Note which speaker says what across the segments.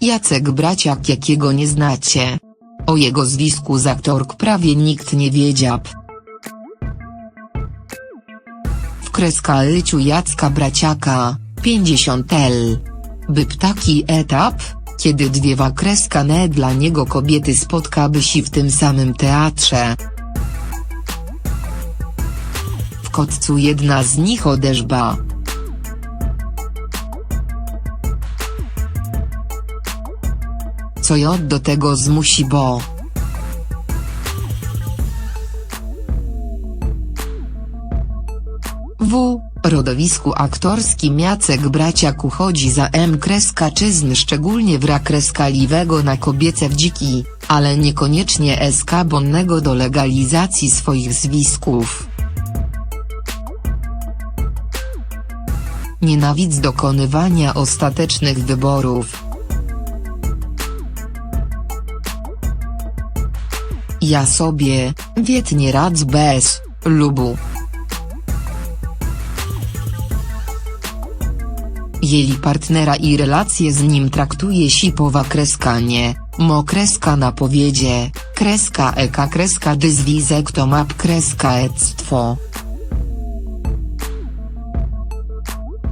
Speaker 1: Jacek Braciak jakiego nie znacie. O jego zwisku z aktork prawie nikt nie wiedział. W kreska Jacka Braciaka, 50 L. By taki etap, kiedy dwie wakreskane dla niego kobiety spotkały się w tym samym teatrze. W kotcu jedna z nich odeszła. co ją do tego zmusi bo. Rodowisku aktorskim Jacek Braciak uchodzi za M. Kreskaczyzn szczególnie w rakreskaliwego na kobiece w dziki, ale niekoniecznie eskabonnego do legalizacji swoich zwisków. Nienawidz dokonywania ostatecznych wyborów. Ja sobie, wietnie radz bez, lubu. Jeli partnera i relacje z nim traktuje sipowa kreska nie, mo kreska na powiedzie, kreska eka kreska dyzwizek to map kreska ectwo.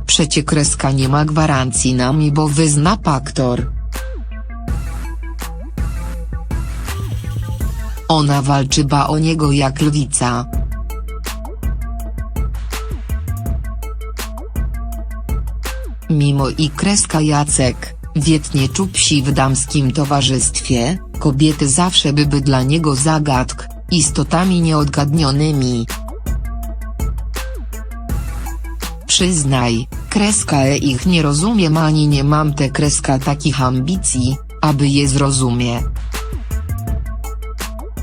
Speaker 1: Przecie kreska nie ma gwarancji nami bo wyzna paktor. Ona walczy ba o niego jak lwica. Mimo i kreska Jacek, wietnie czupsi w damskim towarzystwie, kobiety zawsze były dla niego zagadk, istotami nieodgadnionymi. Przyznaj, kreska e ich nie rozumiem ani nie mam te kreska takich ambicji, aby je zrozumie.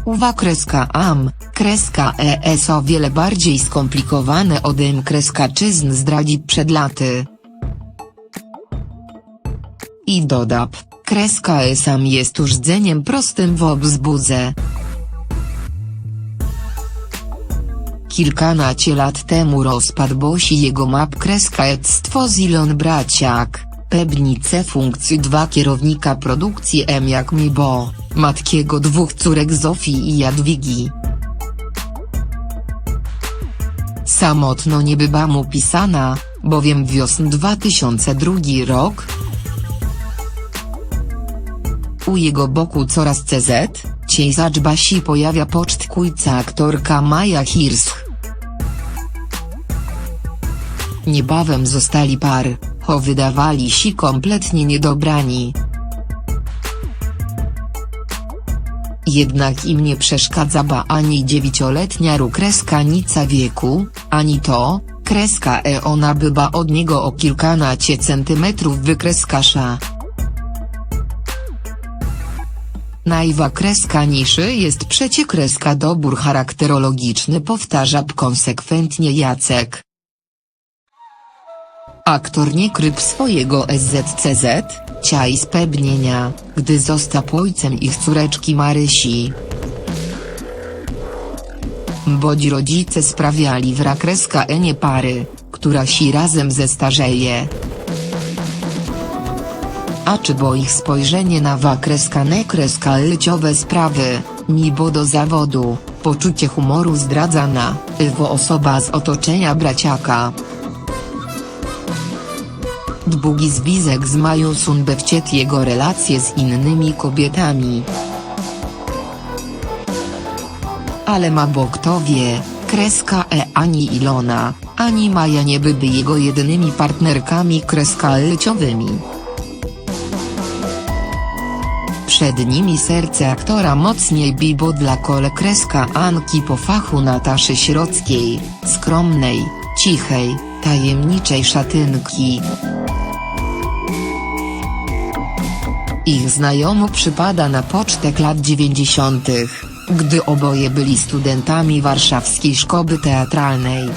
Speaker 1: Uwa kreska am, kreska ES o wiele bardziej skomplikowane od M kreskaczyzn zdradzi przed laty. I dodap, kreska E sam jest rdzeniem prostym w obzbudze. Kilkanacie lat temu rozpadł się jego map kreska ectwo Zilon Braciak, pewnice funkcji dwa kierownika produkcji M jak mi bo, matkiego dwóch córek Zofii i Jadwigi. Samotno nie była mu pisana, bowiem wiosn 2002 rok, u jego boku coraz CZ, ciej zaczbasi pojawia pocztkujca aktorka Maja Hirsch. Niebawem zostali par, ho wydawali się kompletnie niedobrani. Jednak im nie przeszkadza ba ani dziewięcioletnia rukreskanica wieku, ani to, kreska e ona bywa od niego o kilkanaście centymetrów wykreskasza. Najwa kreska niszy jest przecie kreska dobór charakterologiczny powtarza konsekwentnie Jacek. Aktor nie kryp swojego SZCZ, ciaj spełnienia, gdy został ojcem ich córeczki Marysi. Bodzi rodzice sprawiali w rakreska enie pary, która si razem zestarzeje. A czy bo ich spojrzenie na wakreska kreska lciowe sprawy, nibo do zawodu, poczucie humoru zdradza na, wo osoba z otoczenia braciaka. Długi zwizek z Mają Sunbe wciet jego relacje z innymi kobietami. Ale ma bo kto wie, kreska E ani Ilona, ani Maja nie były jego jedynymi partnerkami kreska lciowymi. Przed nimi serce aktora mocniej bibo dla kole kreska Anki po fachu Nataszy Środzkiej, skromnej, cichej, tajemniczej szatynki. Ich znajomo przypada na pocztek lat 90., gdy oboje byli studentami warszawskiej szkoły teatralnej.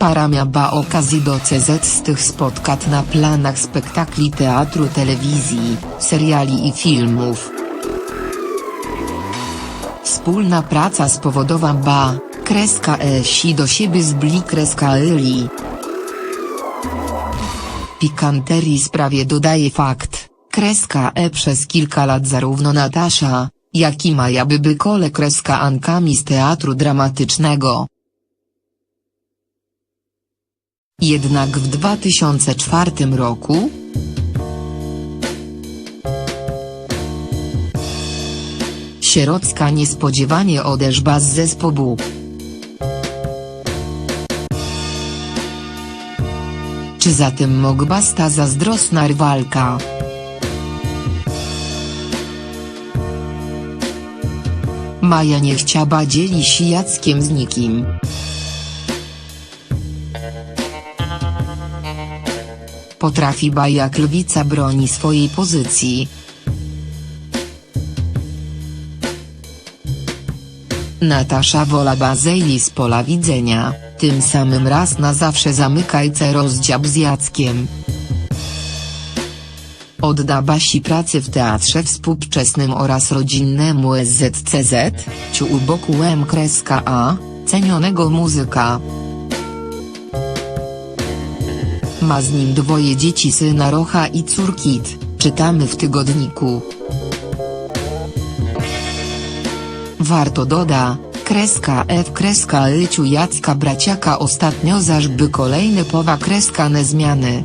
Speaker 1: Para miała okazji do CZ z tych spotkat na planach spektakli teatru telewizji, seriali i filmów. wspólna praca spowodowa ba, kreska e si do siebie zbli kreska yli. Pikanterii sprawie dodaje fakt, kreska e przez kilka lat zarówno Natasza, jak i Maja były kole kreska ankami z teatru dramatycznego. Jednak w 2004 roku, Sierocka niespodziewanie odeszła z zespołu. Czy za tym mogła sta zazdrosna rywalka? Maja nie chciała dzielić się Jackiem z nikim. Potrafi ba jak lwica broni swojej pozycji. Natasza wola Bazeli z pola widzenia, tym samym raz na zawsze zamykajce rozdział z Jackiem. Odda Basi pracy w teatrze współczesnym oraz rodzinnemu SZCZ, ciu u boku M kreska A, cenionego muzyka. Ma z nim dwoje dzieci syna Rocha i córkit, czytamy w tygodniku. Warto doda, kreska F kreska Lyciu Jacka Braciaka ostatnio zażby kolejny powa kreska ne zmiany.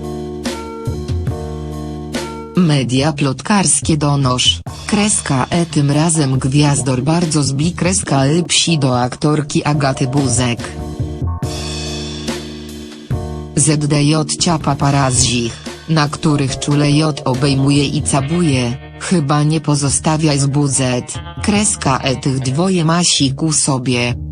Speaker 1: Media plotkarskie donosz, kreska E tym razem gwiazdor bardzo zbli kreska Y psi do aktorki Agaty Buzek. ZDJ cia paparazzich, na których czule J obejmuje i cabuje, chyba nie pozostawia z buzet, kreska E tych dwoje masi ku sobie.